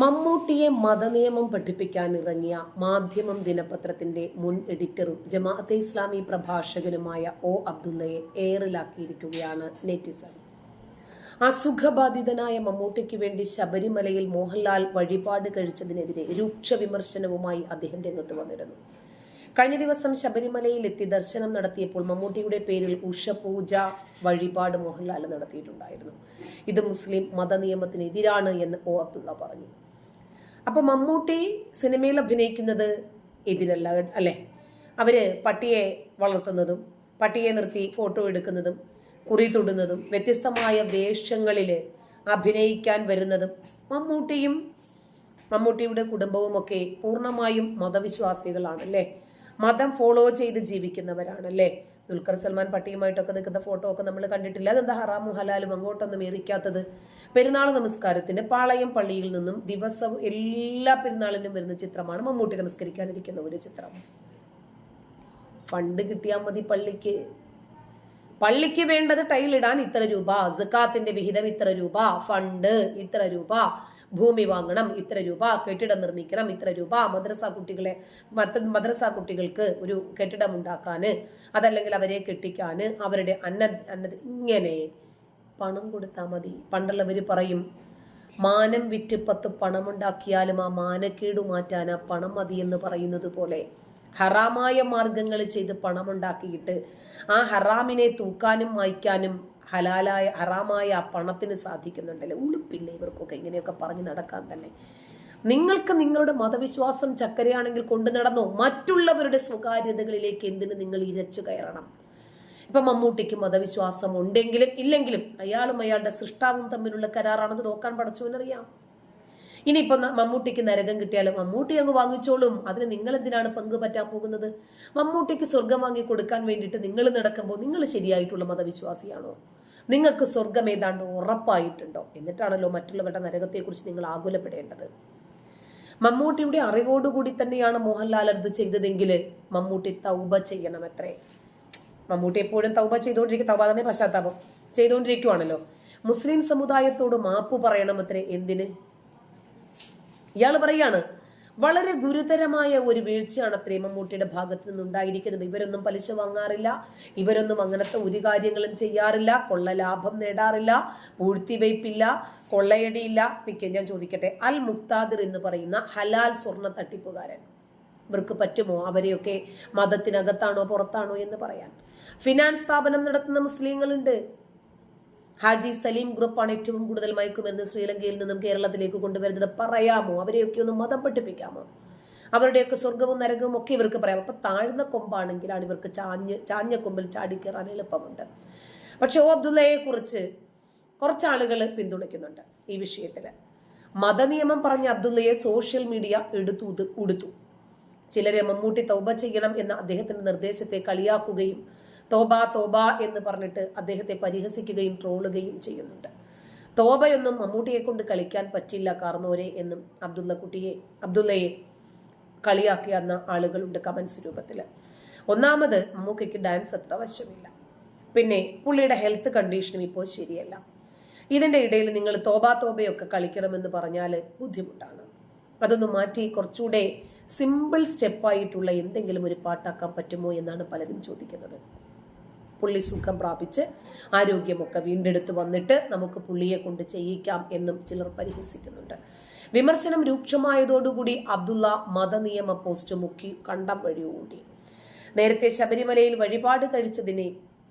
മമ്മൂട്ടിയെ മതനിയമം പഠിപ്പിക്കാൻ ഇറങ്ങിയ മാധ്യമം ദിനപത്രത്തിന്റെ മുൻ എഡിറ്ററും ജമാഅത്തെ ഇസ്ലാമി പ്രഭാഷകനുമായ ഒ അബ്ദുള്ളയെ എയറിലാക്കിയിരിക്കുകയാണ് നെറ്റിസൺ. അസുഖബാധിതനായ മമ്മൂട്ടിക്ക് വേണ്ടി ശബരിമലയിൽ മോഹൻലാൽ വഴിപാട് കഴിച്ചതിനെതിരെ രൂക്ഷ വിമർശനവുമായി അദ്ദേഹം രംഗത്ത് വന്നിരുന്നു. കഴിഞ്ഞ ദിവസം ശബരിമലയിൽ എത്തി ദർശനം നടത്തിയപ്പോൾ മമ്മൂട്ടിയുടെ പേരിൽ ഉഷപൂജ വഴിപാട് മോഹൻലാൽ നടത്തിയിട്ടുണ്ടായിരുന്നു. ഇത് മുസ്ലിം മതനിയമത്തിനെതിരാണ് എന്ന് ഒ അബ്ദുള്ള പറഞ്ഞു. അപ്പൊ മമ്മൂട്ടി സിനിമയിൽ അഭിനയിക്കുന്നത് എതിരല്ല അല്ലെ? അവർ പട്ടിയെ വളർത്തുന്നതും പട്ടിയെ നിർത്തി ഫോട്ടോ എടുക്കുന്നതും കുറി തൊടുന്നതും വ്യത്യസ്തമായ വേഷങ്ങളിൽ അഭിനയിക്കാൻ വരുന്നതും മമ്മൂട്ടിയും മമ്മൂട്ടിയുടെ കുടുംബവും ഒക്കെ പൂർണമായും മതവിശ്വാസികളാണ് അല്ലേ? മതം ഫോളോ ചെയ്ത് ജീവിക്കുന്നവരാണല്ലേ? ദുൽഖർ സൽമാൻ പട്ടിയുമായിട്ടൊക്കെ നിൽക്കുന്ന ഫോട്ടോ ഒക്കെ നമ്മൾ കണ്ടിട്ടില്ല? അതെന്താ ഹറാമും ഹലാലും അങ്ങോട്ടൊന്നും ഏറിക്കാത്തത്? പെരുന്നാൾ നമസ്കാരത്തിന് പാളയം പള്ളിയിൽ നിന്നും ദിവസവും എല്ലാ പെരുന്നാളിനും വരുന്ന ചിത്രമാണ് മമ്മൂട്ടി നമസ്കരിക്കാനിരിക്കുന്ന ഒരു ചിത്രം. ഫണ്ട് കിട്ടിയാൽ മതി പള്ളിക്ക്. പള്ളിക്ക് വേണ്ടത് ടൈലിടാൻ ഇത്ര രൂപ ജക്കാത്തിന്റെ വിഹിതം ഇത്ര രൂപ ഫണ്ട് ഇത്ര രൂപ. ഭൂമി വാങ്ങണം ഇത്ര രൂപ കെട്ടിടം നിർമ്മിക്കണം ഇത്ര രൂപ മദ്രസ കുട്ടികളെ മദ്രസ കുട്ടികൾക്ക് ഒരു കെട്ടിടം ഉണ്ടാക്കാന് അതല്ലെങ്കിൽ അവരെ കെട്ടിക്കാന് അവരുടെ അന്ന അന്ന ഇങ്ങനെ പണം കൊടുത്താൽ മതി. പണ്ടുള്ളവർ പറയും മാനം വിറ്റ് പത്ത് പണമുണ്ടാക്കിയാലും ആ മാനക്കേട് മാറ്റാൻ ആ പണം മതി എന്ന് പറയുന്നത് പോലെ. ഹറാമായ മാർഗങ്ങൾ ചെയ്ത് പണമുണ്ടാക്കിയിട്ട് ആ ഹറാമിനെ തൂക്കാനും മായ്ക്കാനും ഹലാലായ അറാമായ ആ പണത്തിന് സാധിക്കുന്നുണ്ടല്ലേ? ഉളുപ്പില്ല ഇവർക്കൊക്കെ ഇങ്ങനെയൊക്കെ പറഞ്ഞ് നടക്കാൻ തന്നെ. നിങ്ങൾക്ക് നിങ്ങളുടെ മതവിശ്വാസം ചക്കരയാണെങ്കിൽ കൊണ്ടു നടന്നോ? മറ്റുള്ളവരുടെ സ്വകാര്യതകളിലേക്ക് എന്തിന് നിങ്ങൾ ഇരച്ചു കയറണം? ഇപ്പൊ മമ്മൂട്ടിക്ക് മതവിശ്വാസം ഉണ്ടെങ്കിലും ഇല്ലെങ്കിലും അയാളും അയാളുടെ സൃഷ്ടാവും തമ്മിലുള്ള കരാറാണെന്ന് നോക്കാൻ പടച്ചോനറിയാം ഇനിയിപ്പൊ ന- മമ്മൂട്ടിക്ക് നരകം കിട്ടിയാലും? മമ്മൂട്ടി അങ്ങ് വാങ്ങിച്ചോളും. അതിന് നിങ്ങൾ എന്തിനാണ് പങ്ക് പറ്റാൻ പോകുന്നത്? മമ്മൂട്ടിക്ക് സ്വർഗം വാങ്ങി കൊടുക്കാൻ വേണ്ടിയിട്ട് നിങ്ങൾ നടക്കുമ്പോൾ നിങ്ങൾ ശരിയായിട്ടുള്ള മതവിശ്വാസിയാണോ? നിങ്ങൾക്ക് സ്വർഗം ഏതാണ്ട് ഉറപ്പായിട്ടുണ്ടോ? എന്നിട്ടാണല്ലോ മറ്റുള്ളവരുടെ നരകത്തെക്കുറിച്ച് നിങ്ങൾ ആകുലപ്പെടേണ്ടത്. മമ്മൂട്ടിയുടെ അറിവോടുകൂടി തന്നെയാണ് മോഹൻലാൽ അത് ചെയ്തതെങ്കിൽ മമ്മൂട്ടി തൗബ ചെയ്യണം എത്രേ മമ്മൂട്ടി എപ്പോഴും തൗബ ചെയ്തുകൊണ്ടിരിക്കും. തൗബ തന്നെ പശ്ചാത്താപം ചെയ്തുകൊണ്ടിരിക്കുവാണല്ലോ. മുസ്ലിം സമുദായത്തോട് മാപ്പ് പറയണം അത്രേ എന്തിന്? ഇയാൾ പറയാണ് വളരെ ഗുരുതരമായ ഒരു വീഴ്ചയാണ് അത്രേ മമ്മൂട്ടിയുടെ ഭാഗത്ത് നിന്നുണ്ടായിരിക്കുന്നത്. ഇവരൊന്നും പലിശ വാങ്ങാറില്ല. ഇവരൊന്നും അങ്ങനത്തെ ഒരു കാര്യങ്ങളും ചെയ്യാറില്ല. കൊള്ള ലാഭം നേടാറില്ല. പൂഴ്ത്തിവയ്പ്പില്ല. കൊള്ളയടിയില്ല. നിൽക്കെ ഞാൻ ചോദിക്കട്ടെ. അൽ മുക്താദിർ എന്ന് പറയുന്ന ഹലാൽ സ്വർണ തട്ടിപ്പുകാരൻ. ഇവർക്ക് പറ്റുമോ? അവരെയൊക്കെ മതത്തിനകത്താണോ പുറത്താണോ എന്ന് പറയാൻ. ഫിനാൻസ് സ്ഥാപനം നടത്തുന്ന മുസ്ലിങ്ങളുണ്ട്. ഹാജി സലീം ഗ്രൂപ്പാണ് ഏറ്റവും കൂടുതൽ മയക്കുമരുന്ന് ശ്രീലങ്കയിൽ നിന്നും കേരളത്തിലേക്ക് കൊണ്ടുവരുന്നത്. പറയാമോ? അവരെയൊക്കെ ഒന്ന് മതം പഠിപ്പിക്കാമോ അവരുടെയൊക്കെ സ്വർഗവും നരകവും ഒക്കെ ഇവർക്ക് പറയാം. അപ്പൊ താഴ്ന്ന കൊമ്പാണെങ്കിലാണ് ഇവർക്ക് ചാഞ്ഞ് ചാഞ്ഞ കൊമ്പിൽ ചാടിക്കയറാൻ എളുപ്പമുണ്ട്. പക്ഷെ ഓ അബ്ദുള്ളയെ കുറിച്ച് കുറച്ച് ആളുകൾ പിന്തുണയ്ക്കുന്നുണ്ട് ഈ വിഷയത്തിൽ. മതനിയമം പറഞ്ഞ അബ്ദുള്ളയെ സോഷ്യൽ മീഡിയ എടുത്തു ഉടുത്തു. ചിലരെ മമ്മൂട്ടി തൗബ ചെയ്യണം എന്ന അദ്ദേഹത്തിന്റെ നിർദ്ദേശത്തെ കളിയാക്കുകയും തോബ തോബ എന്ന് പറഞ്ഞിട്ട് അദ്ദേഹത്തെ പരിഹസിക്കുകയും ട്രോളുകയും ചെയ്യുന്നുണ്ട്. തോബയൊന്നും മമ്മൂട്ടിയെ കൊണ്ട് കളിക്കാൻ പറ്റില്ല കാർന്നോരെ എന്നും അബ്ദുള്ള കുട്ടിയെ അബ്ദുള്ളയെ കളിയാക്കിയ എന്ന ആളുകളുണ്ട് കമൻസ് രൂപത്തിൽ. ഒന്നാമത് മമ്മൂക്കയ്ക്ക് ഡാൻസ് അത്ര വശമില്ല പിന്നെ പുള്ളിയുടെ ഹെൽത്ത് കണ്ടീഷനും ഇപ്പോൾ ശരിയല്ല. ഇതിന്റെ ഇടയിൽ നിങ്ങൾ തോബ തോബയൊക്കെ കളിക്കണമെന്ന് പറഞ്ഞാൽ ബുദ്ധിമുട്ടാണ്. അതൊന്ന് മാറ്റി കുറച്ചുകൂടെ സിമ്പിൾ സ്റ്റെപ്പായിട്ടുള്ള എന്തെങ്കിലും ഒരു പാട്ടാക്കാൻ പറ്റുമോ എന്നാണ് പലരും ചോദിക്കുന്നത്. പുള്ളി സുഖം പ്രാപിച്ച് ആരോഗ്യമൊക്കെ വീണ്ടെടുത്ത് വന്നിട്ട് നമുക്ക് പുള്ളിയെ കൊണ്ട് ചെയ്യിക്കാം എന്നും ചിലർ പരിഹസിക്കുന്നുണ്ട്. വിമർശനം രൂക്ഷമായതോടുകൂടി അബ്ദുള്ള മതനിയമ പോസ്റ്റ് മുക്കി കണ്ടം വഴി നേരത്തെ ശബരിമലയിൽ വഴിപാട് കഴിച്ചതിനെ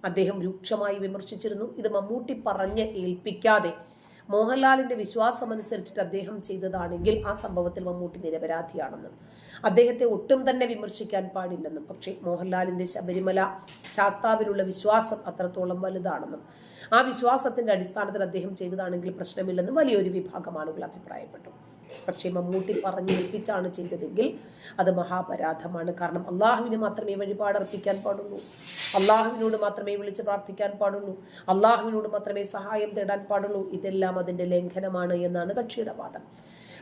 അദ്ദേഹം രൂക്ഷമായി വിമർശിച്ചിരുന്നു. ഇത് മമ്മൂട്ടി പറഞ്ഞ് ഏൽപ്പിക്കാതെ മോഹൻലാലിന്റെ വിശ്വാസമനുസരിച്ചിട്ട് അദ്ദേഹം ചെയ്തതാണെങ്കിൽ ആ സംഭവത്തിൽ മമ്മൂട്ടി നിരപരാധിയാണെന്നും. അദ്ദേഹത്തെ ഒട്ടും തന്നെ വിമർശിക്കാൻ പാടില്ലെന്നും പക്ഷേ മോഹൻലാലിന്റെ ശബരിമല ശാസ്താവിലുള്ള വിശ്വാസം അത്രത്തോളം വലുതാണെന്നും ആ വിശ്വാസത്തിന്റെ അടിസ്ഥാനത്തിൽ അദ്ദേഹം ചെയ്തതാണെങ്കിൽ പ്രശ്നമില്ലെന്നും വലിയൊരു വിഭാഗം ആളുകൾ അഭിപ്രായപ്പെട്ടു. പക്ഷേ മമ്മൂട്ടി പറഞ്ഞേൽപ്പിച്ചാണ് ചെയ്തതെങ്കിൽ അത് മഹാപരാധമാണ്. കാരണം അള്ളാഹുവിന് മാത്രമേ വഴിപാട് അർപ്പിക്കാൻ പാടുള്ളൂ. അള്ളാഹുവിനോട് മാത്രമേ വിളിച്ച് പ്രാർത്ഥിക്കാൻ പാടുള്ളൂ. അള്ളാഹുവിനോട് മാത്രമേ സഹായം തേടാൻ പാടുള്ളൂ. ഇതെല്ലാം അതിന്റെ ലംഘനമാണ് എന്നാണ് കക്ഷിയുടെ വാദം.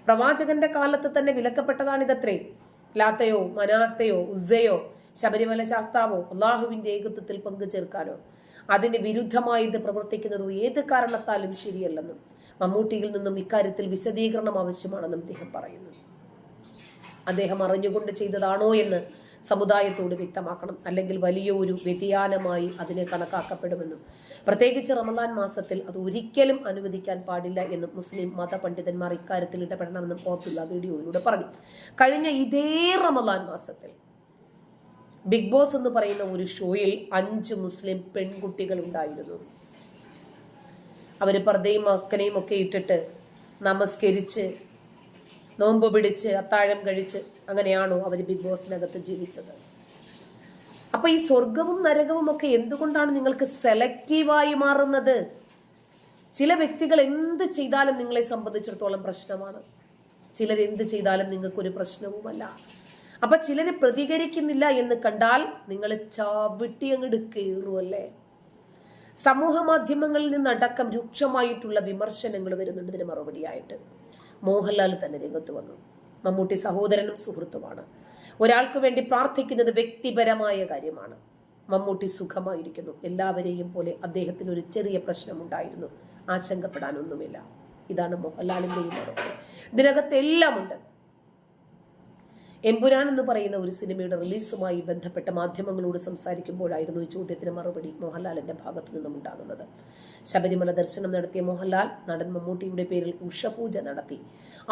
പ്രവാചകന്റെ കാലത്ത് തന്നെ വിലക്കപ്പെട്ടതാണ് ഇതത്രേ ലാത്തയോ മനാത്തയോ ഉസ്സയോ ശബരിമല ശാസ്താവോ അള്ളാഹുവിന്റെ ഏകത്വത്തിൽ പങ്കു ചേർക്കാനോ അതിന് വിരുദ്ധമായി ഇത് പ്രവർത്തിക്കുന്നതോ ഏത് കാരണത്താലും ശരിയല്ലെന്നും. മമ്മൂട്ടിയിൽ നിന്നും ഇക്കാര്യത്തിൽ വിശദീകരണം ആവശ്യമാണെന്നും അദ്ദേഹം പറയുന്നു. അദ്ദേഹം അറിഞ്ഞുകൊണ്ട് ചെയ്തതാണോ എന്ന് സമുദായത്തോട് വ്യക്തമാക്കണം. അല്ലെങ്കിൽ വലിയ ഒരു വ്യതിയാനമായി അതിനെ കണക്കാക്കപ്പെടുമെന്നും. പ്രത്യേകിച്ച് റമദാൻ മാസത്തിൽ അത് ഒരിക്കലും അനുവദിക്കാൻ പാടില്ല എന്നും മുസ്ലിം മതപണ്ഡിതന്മാർ ഇക്കാര്യത്തിൽ ഇടപെടണമെന്നും ഓർത്തുള്ള വീഡിയോയിലൂടെ പറഞ്ഞു. കഴിഞ്ഞ ഇതേ റമദാൻ മാസത്തിൽ ബിഗ് ബോസ് എന്ന് പറയുന്ന ഒരു ഷോയിൽ അഞ്ച് മുസ്ലിം പെൺകുട്ടികൾ ഉണ്ടായിരുന്നു. അവർ പർദ്ദയും മക്കനെയും ഒക്കെ ഇട്ടിട്ട് നമസ്കരിച്ച് നോമ്പ് പിടിച്ച് അത്താഴം കഴിച്ച് അങ്ങനെയാണോ അവർ ബിഗ് ബോസിനകത്ത് ജീവിച്ചത്? അപ്പൊ ഈ സ്വർഗവും നരകവും ഒക്കെ എന്തുകൊണ്ടാണ് നിങ്ങൾക്ക് സെലക്റ്റീവായി മാറുന്നത്? ചില വ്യക്തികൾ എന്ത് ചെയ്താലും നിങ്ങളെ സംബന്ധിച്ചിടത്തോളം പ്രശ്നമാണ്. ചിലർ എന്ത് ചെയ്താലും നിങ്ങൾക്കൊരു പ്രശ്നവുമല്ല. അപ്പൊ ചിലര് പ്രതികരിക്കുന്നില്ല എന്ന് കണ്ടാൽ നിങ്ങൾ ചവിട്ടി അങ്ങോട്ട് കയറുമല്ലേ സമൂഹ മാധ്യമങ്ങളിൽ നിന്നടക്കം രൂക്ഷമായിട്ടുള്ള വിമർശനങ്ങൾ വരുന്നുണ്ട് ഇതിന് മറുപടിയായിട്ട്. മോഹൻലാൽ തന്നെ രംഗത്ത് വന്നു. മമ്മൂട്ടി സഹോദരനും സുഹൃത്തുമാണ്. ഒരാൾക്ക് വേണ്ടി പ്രാർത്ഥിക്കുന്നത് വ്യക്തിപരമായ കാര്യമാണ്. മമ്മൂട്ടി സുഖമായിരിക്കുന്നു. എല്ലാവരെയും പോലെ അദ്ദേഹത്തിന് ഒരു ചെറിയ പ്രശ്നമുണ്ടായിരുന്നു. ആശങ്കപ്പെടാനൊന്നുമില്ല. ഇതാണ് മോഹൻലാലിന്റെയും മറുപടി. ഇതിനകത്ത് എല്ലാം ഉണ്ട് എമ്പുരാൻ എന്ന് പറയുന്ന ഒരു സിനിമയുടെ റിലീസുമായി ബന്ധപ്പെട്ട മാധ്യമങ്ങളോട് സംസാരിക്കുമ്പോഴായിരുന്നു ഈ ചോദ്യത്തിന് മറുപടി മോഹൻലാലിന്റെ ഭാഗത്തു നിന്നും ഉണ്ടാകുന്നത്. ശബരിമല ദർശനം നടത്തിയ മോഹൻലാൽ നടൻ മമ്മൂട്ടിയുടെ പേരിൽ ഉഷപൂജ നടത്തി.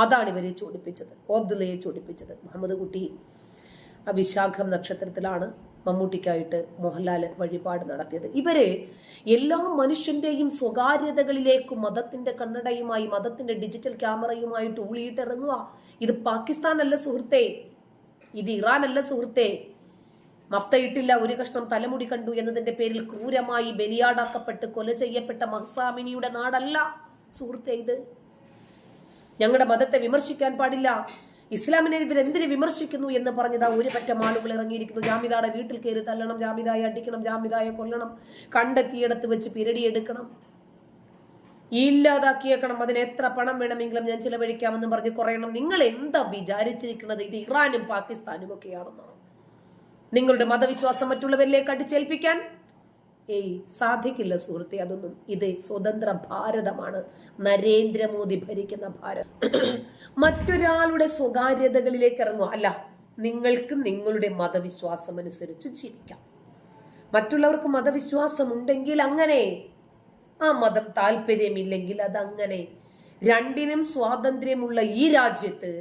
അതാണ് ഇവരെ ചോടിപ്പിച്ചത് ഓബ്ദുല്ലയെ ചോടിപ്പിച്ചത്. മുഹമ്മദ് കുട്ടി വിശാഖം നക്ഷത്രത്തിലാണ് മമ്മൂട്ടിക്കായിട്ട് മോഹൻലാൽ വഴിപാട് നടത്തിയത്. ഇവർ എല്ലാ മനുഷ്യന്റെയും സ്വകാര്യതകളിലേക്കും മതത്തിന്റെ കണ്ണടയുമായി മതത്തിന്റെ ഡിജിറ്റൽ ക്യാമറയുമായിട്ട് ഊളിയിട്ടിറങ്ങുക. ഇത് പാകിസ്ഥാനല്ല സുഹൃത്തേ. ഇത് ഇറാനല്ല സുഹൃത്തെ. മഫ്തയിട്ടില്ല ഒരു കഷ്ണം തലമുടി കണ്ടു എന്നതിന്റെ പേരിൽ ക്രൂരമായി ബലിയാടാക്കപ്പെട്ട് കൊല ചെയ്യപ്പെട്ട മഹ്സാമിനിയുടെ നാടല്ല സുഹൃത്തെ ഇത്. ഞങ്ങളുടെ മതത്തെ വിമർശിക്കാൻ പാടില്ല. ഇസ്ലാമിനെ ഇവരെന്തിന് വിമർശിക്കുന്നു എന്ന് പറഞ്ഞതാ ഒരു പറ്റം ആളുകൾ ഇറങ്ങിയിരിക്കുന്നു. ജാമിതയുടെ വീട്ടിൽ കയറി തല്ലണം ജാമിദായെ അടിക്കണം ജാമിദായെ കൊല്ലണം. കണ്ടെത്തിയിടത്ത് വെച്ച് പിരടിയെടുക്കണം. ഇല്ലാതാക്കിയേക്കണം. അതിന് എത്ര പണം വേണമെങ്കിലും ഞാൻ ചിലവഴിക്കാമെന്ന് പറഞ്ഞ് കുറയണം. നിങ്ങൾ എന്താ വിചാരിച്ചിരിക്കുന്നത്? ഇത് ഇറാനും പാകിസ്ഥാനും ഒക്കെയാണെന്നാണ് നിങ്ങളുടെ മതവിശ്വാസം മറ്റുള്ളവരിലേക്ക് അടിച്ചേൽപ്പിക്കാൻ? ഏയ് സാധിക്കില്ല സുഹൃത്തെ അതൊന്നും. ഇത് സ്വതന്ത്ര ഭാരതമാണ്. നരേന്ദ്രമോദി ഭരിക്കുന്ന ഭാരതം. മറ്റൊരാളുടെ സ്വകാര്യതകളിലേക്ക് ഇറങ്ങുക. അല്ല നിങ്ങൾക്ക് നിങ്ങളുടെ മതവിശ്വാസം അനുസരിച്ച് ജീവിക്കാം. മറ്റുള്ളവർക്ക് മതവിശ്വാസം ഉണ്ടെങ്കിൽ അങ്ങനെ ആ മതം താല്പര്യമില്ലെങ്കിൽ അതങ്ങനെ രണ്ടിനും സ്വാതന്ത്ര്യമുള്ള ഈ രാജ്യത്ത്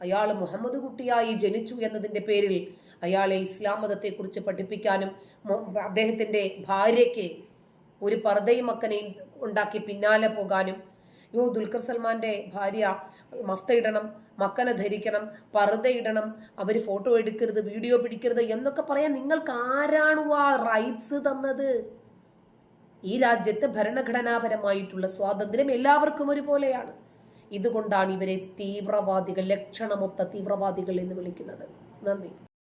അയാൾ മുഹമ്മദ് കുട്ടിയായി ജനിച്ചു എന്നതിന്റെ പേരിൽ അയാളെ ഇസ്ലാം മതത്തെക്കുറിച്ച് പഠിപ്പിക്കാനും അദ്ദേഹത്തിന്റെ ഭാര്യയ്ക്ക് ഒരു പർദ്ദയും മക്കനെയും ഉണ്ടാക്കി പിന്നാലെ പോകാനും യോ ദുൽഖർ സൽമാന്റെ ഭാര്യ മഫ്ത ഇടണം മക്കനെ ധരിക്കണം പർദ്ദ ഇടണം അവർ ഫോട്ടോ എടുക്കരുത് വീഡിയോ പിടിക്കരുത് എന്നൊക്കെ പറയാൻ നിങ്ങൾക്ക് ആരാണു ആ റൈറ്റ്സ് തന്നത്? ഈ രാജ്യത്ത് ഭരണഘടനാപരമായിട്ടുള്ള സ്വാതന്ത്ര്യം എല്ലാവർക്കും ഒരുപോലെയാണ്. ഇതുകൊണ്ടാണ് ഇവരെ തീവ്രവാദികൾ ലക്ഷണമൊത്ത തീവ്രവാദികൾ എന്ന് വിളിക്കുന്നത്. നന്ദി.